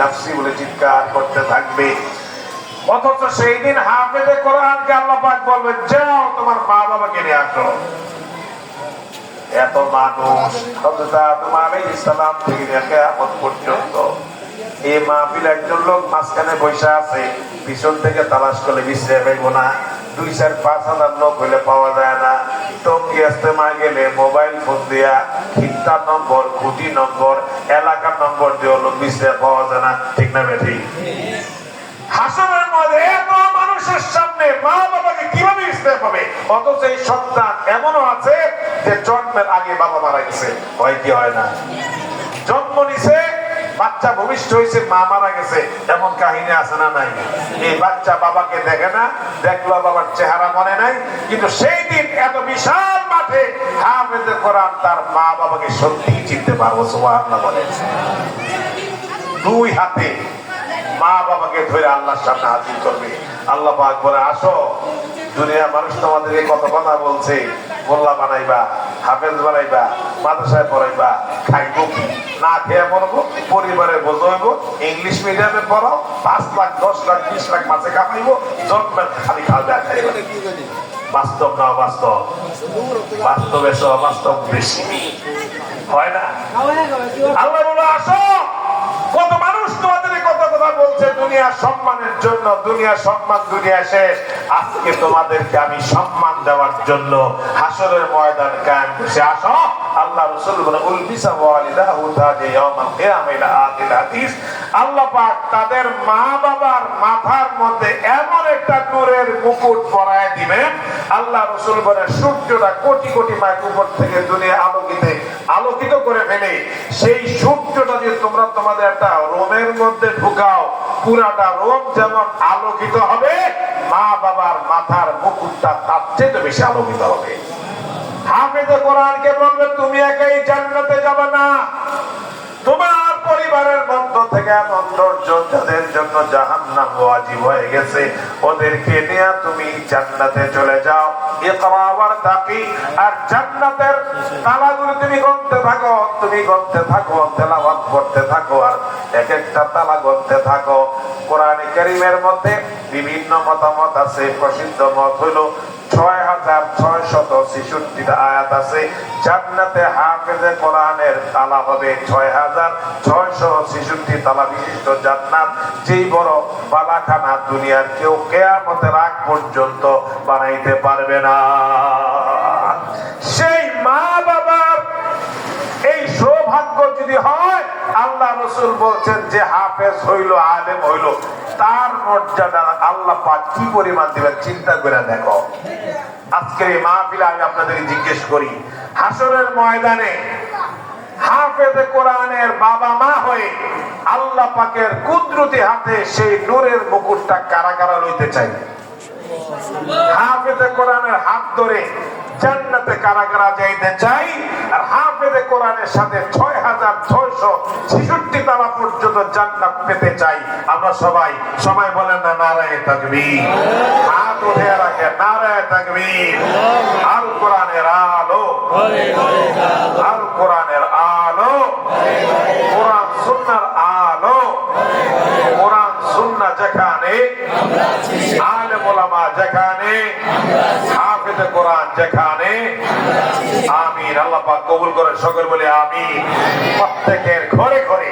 নাফসি বলে চিৎকার করতে থাকবে। অথচ সেই দিন হাফেজে কোরআনকে যাও, তোমার মা বাবাকে আসো। এত মানুষ পর্যন্ত এই মাহফিল একজন লোক মাঝখানে বসে আছে, পিছন থেকে তালাশ করলে বিশ্রে পাইব না। দুই চার পাঁচ হাজার লোক হইলে পাওয়া যায় না। টঙ্গি ইস্তেমা গেলে মোবাইল ফোন দিয়া খিত্তা নম্বর, খুঁটি নম্বর, এলাকার নম্বর দিয়ে বিশ্রে পাওয়া যায় না। ঠিক না না? জন্ম বাচ্চা ভূমিষ্ঠ হয়েছে মা মারা গেছে। এমন কাহিনী আছে না নাই? এই বাচ্চা বাবাকে দেখে না, দেখল বাবার চেহারা মনে নাই, কিন্তু সেই দিন এত বিশাল মাঠে হাফেজে কোরআন তার মা বাবাকে সত্যি চিনতে পারব বলে দুই হাতে মা বাবাকে ধরে আল্লাহর সামনে হাজির করবে। আল্লাহ পাক বলে, আসো দুনিয়া মানুষ তোমাদেরকে কত কথা বলছে। গোল্লা বানাইবা, হাফেজ বানাইবা, মাদ্রাসায় পড়াইবা, খাইবো কি? না খেয়ে পড়ব পরিবারে বোঝাইব ইংলিশ মিডিয়ামে পড়াও, পাঁচ লাখ, দশ লাখ, বিশ লাখ মাসে কামাইবো, জন্মের খালি খাওয়া খাইবা বাস্তব না অবাস্তব? বাস্তবে অবাস্তব বেশি। হয় না? আসো। কত মানুষ তোমাদের কত কথা বলছে দুনিয়া সম্মানের জন্য দুনিয়া সম্মান দুনিয়া শেষ। আজকে তোমাদেরকে আমি সম্মান দেওয়ার জন্য হাসরের ময়দান কায়েম সে আসো। আল্লাহ বলে হাদিস। আল্লাহ পাক তাদের মা বাবার মাথার মধ্যে এমন একটা নূরের মুকুট পরায় দিবেন। আল্লাহ বলে সূর্যটা কোটি কোটি মাইল উপর থেকে দুনিয়া আলোকিতে করে ফেলে। সেই সূর্যটা যে তোমরা তোমাদের একটা রোমের মধ্যে ঢুকাও, পুরাটা রোম যেমন আলোকিত হবে মা বাবার মাথার মুকুটটা তার চেয়ে বেশি আলোকিত হবে। হাফেজে কোরআনকে বলবে তুমি একাই জান্নাতে যাবে না। তোমার পরিবারের মধ্য থেকে যাদের জন্য জাহান্নাম ওয়াজিব হয়ে গেছে, ওদেরকে নিয়ে তুমি জান্নাতে চলে যাও। ওয়ারতাকি, আর জান্নাতের তালাগুলো তুমি থাকো তুমি থাকো করতে থাকো, আর এক একটা তালা থাকো। কোরআনে কারীমের মধ্যে বিভিন্ন মতামত আছে, প্রসিদ্ধ মত হলো ছয় হাজার ছয় ছেষট্টিটা আয়াত আছে। জান্নাতে হাফেজে কোরআনের তালা হবে ছয় হাজার ছয়শো ছেষট্টি তালা বিশিষ্ট জান্নাত। যেই বড় বালাখানা দুনিয়ার কেউ কেয়ামতের আগ পর্যন্ত বানাইতে পারবে না। সেই মা বাবার এই সৌভাগ্য যদি হয় আল্লাহ রসুল বলছেন যে হাফেজ হইল, আলেম হইল, তার মর্যাদা আল্লাহ কি পরিমাণ দিবেন চিন্তা করে দেখো। আজকের এই মাহফিলে আমি আপনাদের জিজ্ঞেস করি, হাসরের ময়দানে হাফেজে কোরআনের বাবা মা হয়ে আল্লাহ পাকের কুদরতি হাতে সেই নূরের মুকুটটা কারা কারা লইতে চাই হাফেজে কোরআনের হাত ধরে জান্নাতে কারা কারা যাইতে চাই আর হাফেজে কোরআনের সাথে ছয় হাজার ছয়শো ছেষট্টি তারা পর্যন্ত জান্নাত পেতে চাই। আমরা সবাই সবাই বলেন না, নারায় তাকবীর। হাত উঠে রাখে নারায় তাকবীর। আল কোরআনের আলো। আল কোরআনের আলো। কোরআন সুন্নার আলো। কোরআন সুন্না যেখানে যেখানে আমির আল্লাহ কবুল করে সকল বলে আমি প্রত্যেকের ঘরে ঘরে